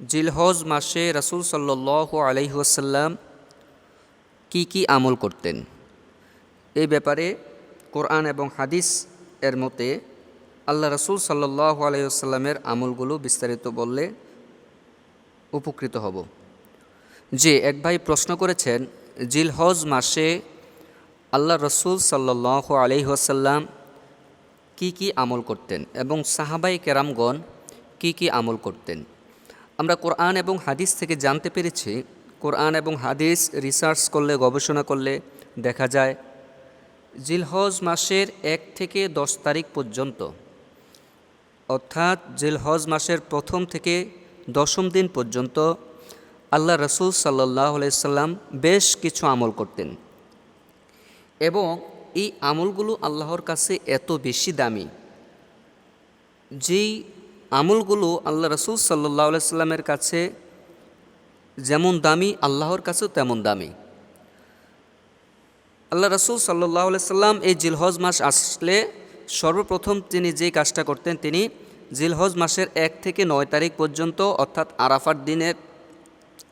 জিলহজ মাসে রাসূল সাল্লাহ আলহিহাসাল্লাম কি কি আমল করতেন? এই ব্যাপারে কোরআন এবং হাদিস এর মতে আল্লাহ রসুল সাল্লাহ আলহিহাস্লামের আমলগুলো বিস্তারিত বললে উপকৃত হব। যে এক ভাই প্রশ্ন করেছেন, জিলহজ মাসে আল্লাহ রসুল সাল্লাহ আলহিহাসাল্লাম কি কি আমল করতেন এবং সাহাবাই কেরামগণ কি কি আমল করতেন? আমরা কোরআন এবং হাদিস থেকে জানতে পেরেছি, কোরআন এবং হাদিস রিসার্চ করলে, গবেষণা করলে দেখা যায়, জিলহজ মাসের এক থেকে দশ তারিখ পর্যন্ত, অর্থাৎ জিলহজ মাসের প্রথম থেকে দশম দিন পর্যন্ত আল্লাহ রসুল সাল্লাহ সাল্লাম বেশ কিছু আমল করতেন। এবং এই আমলগুলো আল্লাহর কাছে এত বেশি দামি, যেই আমলগুলো আল্লাহ রসুল সাল্লাহ সাল্লামের কাছে যেমন দামি, আল্লাহর কাছেও তেমন দামি। আল্লাহ রসুল সাল্লাহ সাল্লাম এই জিলহজ মাস আসলে সর্বপ্রথম তিনি যে কাজটা করতেন, তিনি জিলহজ মাসের এক থেকে নয় তারিখ পর্যন্ত, অর্থাৎ আরাফার দিনের,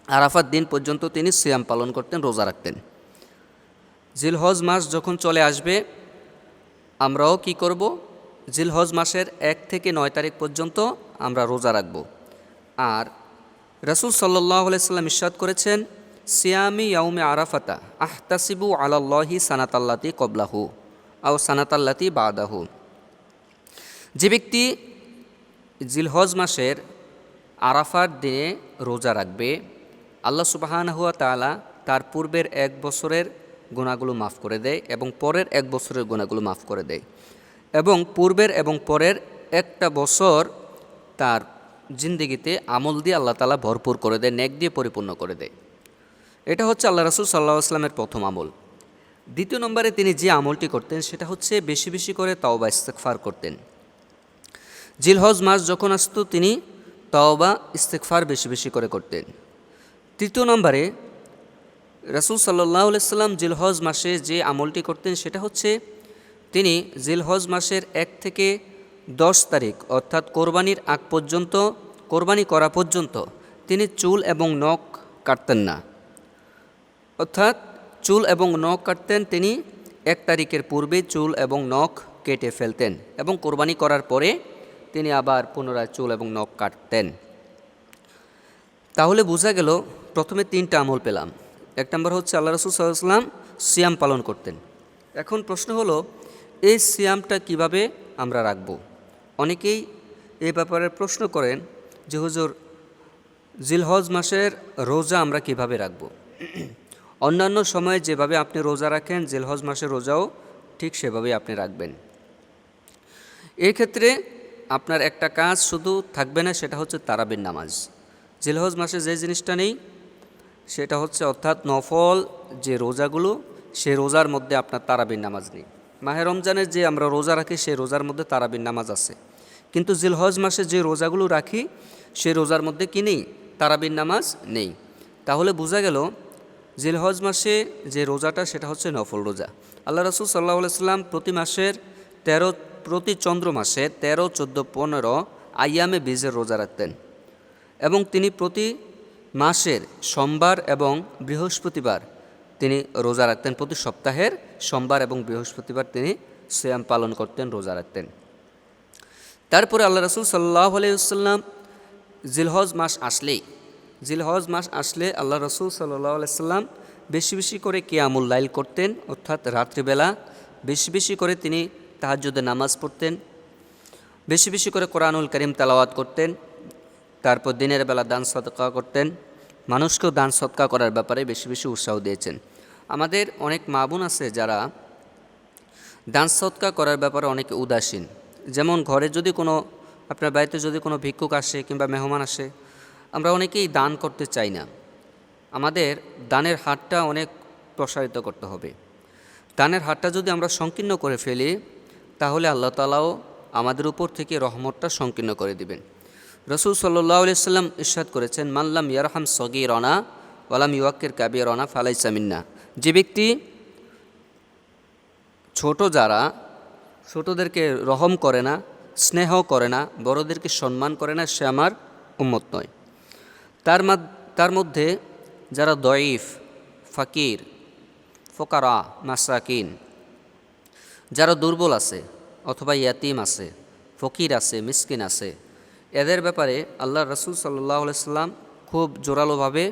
আরাফার দিন পর্যন্ত তিনি সিয়াম পালন করতেন, রোজা রাখতেন। জিলহজ মাস যখন চলে আসবে, আমরাও কি করব? জিলহজ মাসের এক থেকে নয় তারিখ পর্যন্ত আমরা রোজা রাখব। আর রসুল সাল্লাহ সাল্লাম ইস্বাদ করেছেন, সিয়ামি ইয়াউমে আরাফাতা আহতাসিবু আলাল্লাহি সানাতাল্লাতি কবলাহু আও সানাতাল্লাতি বাদাহু। যে ব্যক্তি জিলহজ মাসের আরাফার দিনে রোজা রাখবে, আল্লাহ সুবাহান হুয়া তালা তার পূর্বের এক বছরের গুণাগুলো মাফ করে দেয় এবং পরের এক বছরের গুণাগুলো মাফ করে দেয়। এবং পূর্বের এবং পরের একটা বছর তার জিন্দিগিতে আমল দিয়ে আল্লাহ তালা ভরপুর করে দেয়, নেক দিয়ে পরিপূর্ণ করে দেয়। এটা হচ্ছে আল্লাহ রসুল সাল্লাহ আসলামের প্রথম আমল। দ্বিতীয় নম্বরে তিনি যে আমলটি করতেন, সেটা হচ্ছে বেশি বেশি করে তাওবা ইস্তেকফার করতেন। জিলহজ মাস যখন আসতো, তিনি তাওবা ইস্তেকফার বেশি বেশি করে করতেন। তৃতীয় নম্বরে রসুল সাল্লাহ সাল্লাম জিলহজ মাসে যে আমলটি করতেন, সেটা হচ্ছে তিনি জিলহজ মাসের এক থেকে দশ তারিখ, অর্থাৎ কোরবানির আগ পর্যন্ত, কোরবানি করা পর্যন্ত, তিনি চুল এবং নখ কাটতেন না। অর্থাৎ চুল এবং নখ কাটতেন তিনি, এক তারিখের পূর্বে চুল এবং নখ কেটে ফেলতেন এবং কোরবানি করার পরে তিনি আবার পুনরায় চুল এবং নখ কাটতেন। তাহলে বোঝা গেল, প্রথমে তিনটা আমল পেলাম। এক নম্বর হচ্ছে আল্লাহ রসুল সাল্লাম সিয়াম পালন করতেন। এখন প্রশ্ন হলো এই সিয়ামটা কীভাবে আমরা রাখব? অনেকেই এই ব্যাপারে প্রশ্ন করেন যে, হুজুর, জিলহজ মাসের রোজা আমরা কীভাবে রাখব? অন্যান্য সময়ে যেভাবে আপনি রোজা রাখেন, জিলহজ মাসের রোজাও ঠিক সেভাবেই আপনি রাখবেন। এক্ষেত্রে আপনার একটা কাজ শুধু থাকবে না, সেটা হচ্ছে তারাবির নামাজ। জিলহজ মাসে যে জিনিসটা নেই, সেটা হচ্ছে অর্থাৎ নফল যে রোজাগুলো, সে রোজার মধ্যে আপনার তারাবির নামাজ নেই। মাহে রমজানের যে আমরা রোজা রাখি, সেই রোজার মধ্যে তারাবির নামাজ আছে। কিন্তু জিলহজ মাসে যে রোজাগুলো রাখি সে রোজার মধ্যে কি নেই? তারাবির নামাজ নেই। তাহলে বোঝা গেল, জিলহজ মাসে যে রোজাটা, সেটা হচ্ছে নফল রোজা। আল্লাহ রসুল সাল্লাহ সাল্লাম প্রতি মাসের তেরো, প্রতি চন্দ্র মাসে তেরো, চোদ্দ, পনেরো আইয়ামে বীজের রোজা রাখতেন। এবং তিনি প্রতি মাসের সোমবার এবং বৃহস্পতিবার তিনি রোজা রাখতেন প্রতি সপ্তাহের সোমবার এবং বৃহস্পতিবার তিনি শ্যাম পালন করতেন, রোজা রাখতেন। তারপরে আল্লাহ রসুল সাল্লাহ আলাইসাল্লাম জিলহজ মাস আসলেই, জিলহজ মাস আসলে আল্লাহ রসুল সাল্লাহ আলাইসাল্লাম বেশি বেশি করে কেয়ামুল লাইল করতেন, অর্থাৎ রাত্রিবেলা বেশি বেশি করে তিনি তাহাজুদে নামাজ পড়তেন, বেশি বেশি করে কোরআনুল করিম তালাওয়াত করতেন, তারপর দিনের বেলা দান সৎকা করতেন, মানুষকেও দান সৎকা করার ব্যাপারে বেশি বেশি উৎসাহ দিয়েছেন। আমাদের অনেক মা বোন আছে যারা দান সৎকা করার ব্যাপারে অনেকে উদাসীন। যেমন ঘরে যদি কোনো, আপনার বাড়িতে যদি কোনো ভিক্ষুক আসে কিংবা মেহমান আসে, আমরা অনেকেই দান করতে চাই না। আমাদের দানের হাতটা অনেক প্রসারিত করতে হবে। দানের হাতটা যদি আমরা সংকীর্ণ করে ফেলি, তাহলে আল্লাহ তালাও আমাদের উপর থেকে রহমতটা সংকীর্ণ করে দিবেন। রসুল সাল্লাহ সাল্লাম ইরশাদ করেছেন মাল্লাম ইয়ারহাম সগি রনা ওয়ালাম ইউয়াক্কের কাবি রনা ফালাই সামিন্না যে ব্যক্তি ছোট যারা, ছোটদেরকে রহম করে না, স্নেহ করে না, বড়দেরকে সম্মান করে না, সে আমার উম্মত নয়। তার তার মধ্যে যারা দয়ীফ, ফাকির, ফোকারা, মাসাকিন, যারা দুর্বল আছে অথবা ইয়াতিম আছে, ফকির আছে, মিসকিন আছে, এদের ব্যাপারে আল্লাহ রসুল সাল্লাহ সাল্লাম খুব জোরালোভাবে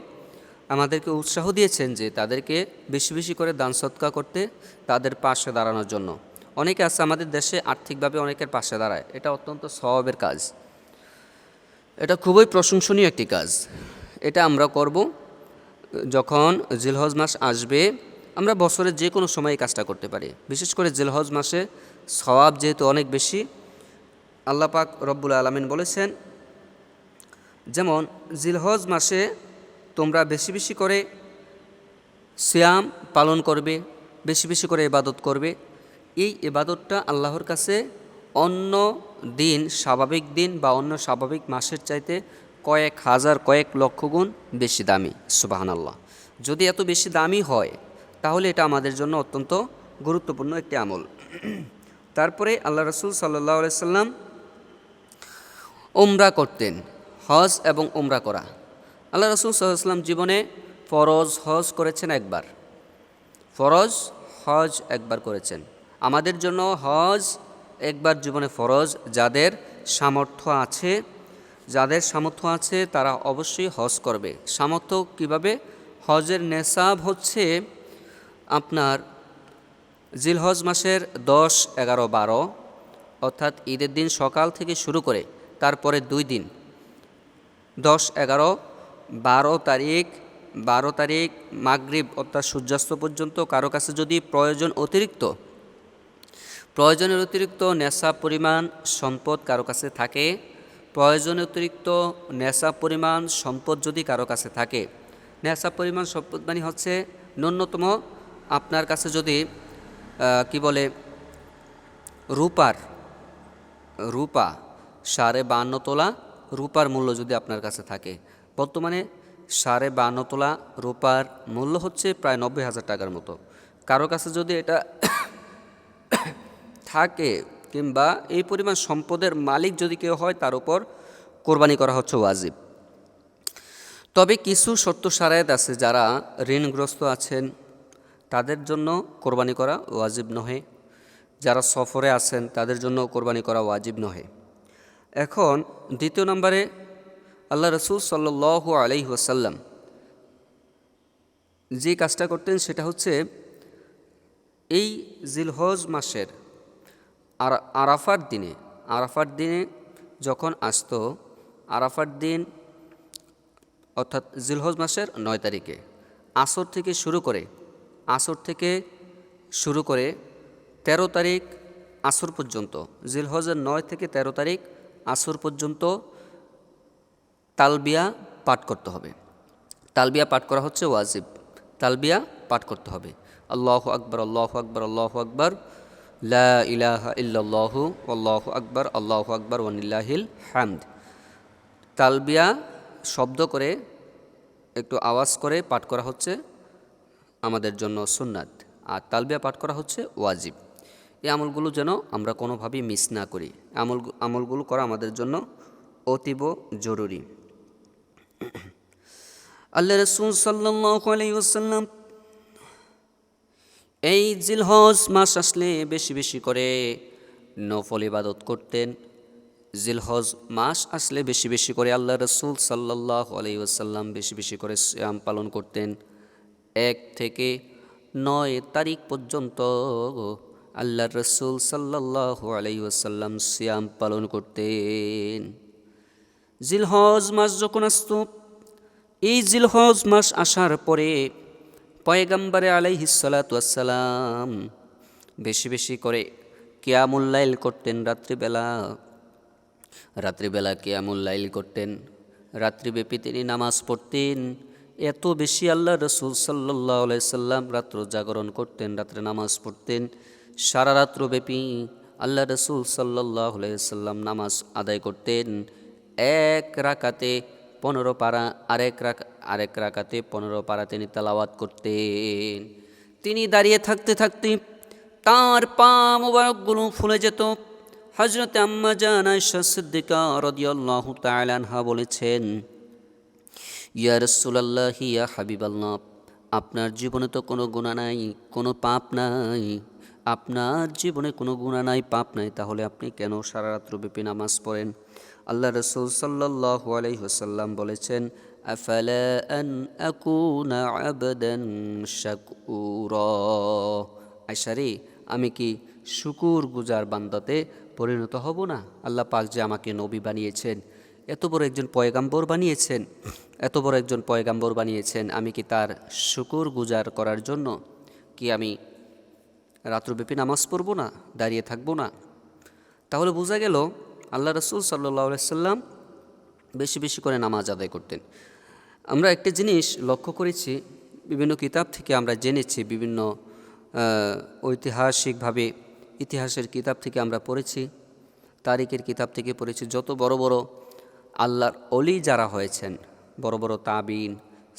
আমাদেরকে উৎসাহ দিয়েছেন যে তাদেরকে বেশি বেশি করে দান সৎকা করতে তাদের পাশে দাঁড়ানোর জন্য। অনেকে আছে আমাদের দেশে আর্থিকভাবে অনেকের পাশে দাঁড়ায়। এটা অত্যন্ত স্বভাবের কাজ। এটা খুবই প্রশংসনীয় একটি কাজ। এটা আমরা করব যখন জিলহজ মাস আসবে। আমরা বছরের যে কোনো সময় কাজটা করতে পারি। বিশেষ করে জিলহজ মাসে সওয়াব যেহেতু অনেক বেশি আল্লাপাক রব্বুল আলমিন বলেছেন, যেমন জিলহজ মাসে তোমরা বেশি বেশি করে সিয়াম পালন করবে, বেশি বেশি করে ইবাদত করবে। এই ইবাদতটা আল্লাহর কাছে অন্য দিন, স্বাভাবিক দিন বা অন্য স্বাভাবিক মাসের চাইতে কয়েক হাজার, কয়েক লক্ষ গুণ বেশি দামি। সুবাহান আল্লাহ যদি এত বেশি দামি হয়, তাহলে এটা আমাদের জন্য অত্যন্ত গুরুত্বপূর্ণ একটি আমল। তারপরে আল্লাহ রসুল সাল্লাহ সাল্লাম ওমরা করতেন, হজ এবং ওমরা করা। আল্লাহ রসুল সাল্লাম জীবনে ফরজ, হজ করেছেন একবার। ফরজ, হজ একবার করেছেন। আমাদের জন্য হজ একবার জীবনে ফরজ, যাদের সামর্থ্য আছে, যাদের সামর্থ্য আছে তারা অবশ্যই হজ করবে। সামর্থ্য কীভাবে? হজের নেশাব হচ্ছে আপনার জিলহজ মাসের দশ, এগারো, বারো, অর্থাৎ ঈদের দিন সকাল থেকে শুরু করে তারপরে দুই দিন, দশ, এগারো বারো তারিখ বারো তারিখ মাগরিব অর্থাৎ সূর্যাস্ত পর্যন্ত কারও কাছে যদি প্রয়োজন অতিরিক্ত, প্রয়োজনের অতিরিক্ত নেশা পরিমাণ, সম্পদ কারও কাছে থাকে, প্রয়োজনের অতিরিক্ত নেশা পরিমাণ, সম্পদ যদি কারও কাছে থাকে, নেশা পরিমাণ, সম্পদ মানে হচ্ছে ন্যূনতম আপনার কাছে যদি কি বলে, রূপার, রূপা, সাড়ে বান্ন তোলা রূপার মূল্য যদি আপনার কাছে থাকে বর্তমানে সাড়ে বান্ন তোলা রূপার মূল্য হচ্ছে প্রায় নব্বই হাজার টাকার মতো। কারও কাছে যদি এটা থাকে কিংবা এই পরিমাণ সম্পদের মালিক যদি কেউ হয়, তার উপর কোরবানি করা হচ্ছে ওয়াজিব। তবে কিছু শর্ত সারায়ত আছে যারা ঋণগ্রস্ত আছেন, তাদের জন্য কোরবানি করা ওয়াজিব নহে। যারা সফরে আছেন, তাদের জন্য কোরবানি করা ওয়াজিব নহে। এখন দ্বিতীয় নম্বরে আল্লাহ রসুল সাল্লাহ আলাইহি ওয়াসাল্লাম যে কাজটা করতেন সেটা হচ্ছে এই জিলহজ মাসের আর আরাফার দিনে আরাফার দিনে যখন আসত, আরাফার দিন অর্থাৎ জিলহজ মাসের নয় তারিখে আসর থেকে শুরু করে, আসর থেকে শুরু করে ১৩ তারিখ আসর পর্যন্ত, জিলহজের নয় থেকে ১৩ তারিখ আসর পর্যন্ত তালবিয়া পাঠ করতে হবে। তালবিয়া পাঠ করা হচ্ছে ওয়াজিব। তালবিয়া পাঠ করতে হবে। আল্লাহ আকবর আল্লাহ আকবর আল্লাহ আকবর। লা ইলাহা আল্লাহ আকবর আল্লাহ আকবর, ওয়ানিল্লাহিল হামদ। তালবিয়া শব্দ করে, একটু আওয়াজ করে পাঠ করা হচ্ছে আমাদের জন্য সুন্নাত। আর তালবিয়া পাঠ করা হচ্ছে ওয়াজিব। এই আমলগুলো যেন আমরা কোনোভাবেই মিস না করি। আমল, আমলগুলো করা আমাদের জন্য অতীব জরুরি। আল্লাহ রসুল সাল্লাল্লাহু আলাইহি ওয়াসাল্লাম এই জিলহজ মাস আসলে বেশি বেশি করে নফল ইবাদত করতেন। জিলহজ মাস আসলে বেশি বেশি করে আল্লাহ রসুল সাল্লাহ আলাই ওসাল্লাম বেশি বেশি করে শ্যাম পালন করতেন। এক থেকে নয় তারিখ পর্যন্ত আল্লাহ রসুল সাল্লাহ আলাই ওসাল্লাম শ্যাম পালন করতেন। জিলহজ মাস যখন আসত, এই জিলহজ মাস আসার পরে পয়গাম্বারে আলাইহিসালাতাম বেশি বেশি করে কেয়ামুল্লাইল করতেন রাত্রিবেলা। রাত্রিবেলা কেয়ামুল্লাইল করতেন, রাত্রিব্যাপী তিনি নামাজ পড়তেন। এত বেশি আল্লাহ রসুল সাল্লাহ সাল্লাম রাত্র জাগরণ করতেন, রাত্রে নামাজ পড়তেন। সারা রাত্রব্যাপী আল্লাহ রসুল সাল্লাহ সাল্লাম নামাজ আদায় করতেন। এক রাকাতে পনেরো পারা, আরেক রাক, আরেক রাকাতে পনেরো পারা তিনি তালাওয়াত করতেন। তিনি দাঁড়িয়ে থাকতে থাকতে তার পা মোবারকগুলো ফুলে যেত। হজরত আম্মা জান আয়সা সিদ্দিকা রদিয়াল্লাহু তাআলাহা বলেছেন, ইয়া রসুলাল্লাহ, ইয়া হাবিবাল্লাহ, আপনার জীবনে তো কোনো গুণা নাই, কোনো পাপ নাই। আপনার জীবনে কোনো গুণা নাই, পাপ নাই। তাহলে আপনি কেন সারা রাত্র নামাজ পড়েন? আল্লাহ রসুল সাল্লাহ আলাইসাল্লাম বলেছেন আয়সারে আমি কি শুকুর গুজার বান্দাতে পরিণত হব না? আল্লাহ পাক যে আমাকে নবী বানিয়েছেন, এত বড় একজন পয়গাম্বর বানিয়েছেন, এত বড় একজন পয়গাম্বর বানিয়েছেন, আমি কি তার শুকুর গুজার করার জন্য কি আমি রাত্রব্যাপী নামাজ পড়ব না, দাঁড়িয়ে থাকব না? তাহলে বোঝা গেল আল্লাহ রসুল সাল্লাহ সাল্লাম বেশি বেশি করে নামাজ আদায় করতেন। আমরা একটা জিনিস লক্ষ্য করেছি, বিভিন্ন কিতাব থেকে আমরা জেনেছি, বিভিন্ন ঐতিহাসিকভাবে ইতিহাসের কিতাব থেকে আমরা পড়েছি, তারিখের কিতাব থেকে পড়েছি, যত বড় বড় আল্লাহর অলি যারা হয়েছেন, বড় বড় তাবিন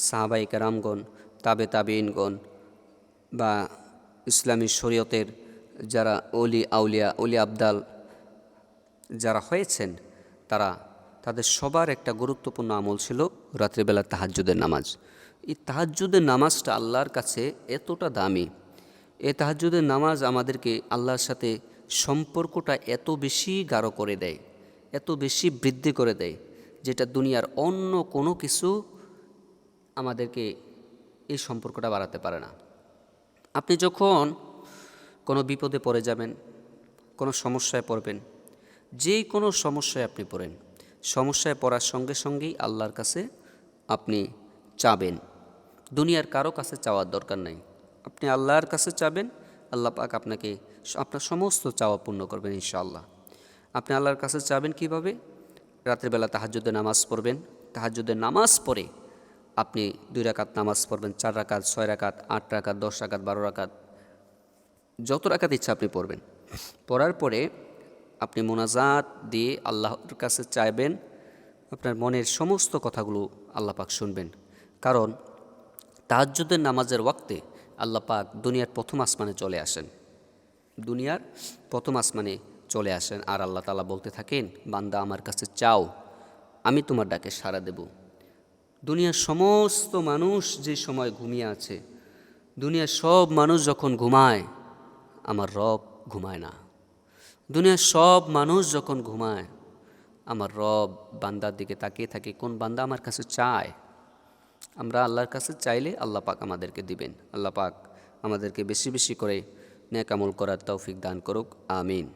সাহাবাই কারামগণ, তাবে তাবিনগণ বা ইসলামী শরীয়তের যারা অলি আউলিয়া অলি আবদাল যারা হয়েছেন, তারা তাদের সবার একটা গুরুত্বপূর্ণ আমল ছিল রাত্রিবেলা তাহাজ্জুদের নামাজ। এই তাহাজ্জুদের নামাজটা আল্লাহর কাছে এতটা দামি। এ তাহাজ্জুদের নামাজ আমাদেরকে আল্লাহর সাথে সম্পর্কটা এত বেশি গাঢ় করে দেয়, এত বেশি বৃদ্ধি করে দেয়, যেটা দুনিয়ার অন্য কোনো কিছু আমাদেরকে এই সম্পর্কটা বাড়াতে পারে না। আপনি যখন কোনো বিপদে পড়ে যাবেন, কোনো সমস্যায় পড়বেন যেই কোনো সমস্যায় আপনি পড়েন। সমস্যায় পড়ার সঙ্গে সঙ্গেই আল্লাহর কাছে আপনি চাবেন। দুনিয়ার কারও কাছে চাওয়ার দরকার নাই। আপনি আল্লাহর কাছে চাবেন, আল্লাহ পাক আপনাকে আপনার সমস্ত চাওয়া পূর্ণ করবেন ইনশাআল্লাহ। আপনি আল্লাহর কাছে চাবেন কীভাবে? রাতের বেলা তাহাজ্জুদের নামাজ পড়বেন। তাহাজ্জুদের নামাজ পড়ে আপনি দুই রাকাত নামাজ পড়বেন, চার রাকাত, ছয় রাকাত, আট রাকাত, দশ রাকাত, বারো রাকাত, যত রাকাত ইচ্ছা আপনি পড়বেন। পড়ার পরে আপনি মোনাজাত দিয়ে আল্লাহর কাছে চাইবেন, আপনার মনের সমস্ত কথাগুলো আল্লাহ পাক শুনবেন। কারণ তাহাজ্জুদের নামাজের ওয়াক্তে আল্লাহ পাক দুনিয়ার প্রথম আসমানে চলে আসেন। দুনিয়ার প্রথম আসমানে চলে আসেন আর আল্লাহ তালা বলতে থাকেন, বান্দা আমার কাছে চাও, আমি তোমার ডাকে সাড়া দেব। দুনিয়ার সমস্ত মানুষ যে সময় ঘুমিয়ে আছে, দুনিয়ার সব মানুষ যখন ঘুমায়, আমার রব ঘুমায় না। দুনিয়ার সব মানুষ যখন ঘুমায়, আমার রব বান্দার দিকে তাকিয়ে থাকে, কোন বান্দা আমার কাছে চায়? আমরা আল্লাহর কাছে চাইলে আল্লাহ পাক আমাদেরকে দিবেন। আল্লাহ পাক আমাদেরকে বেশি বেশি করে নেকামল করার তৌফিক দান করুক, আমিন।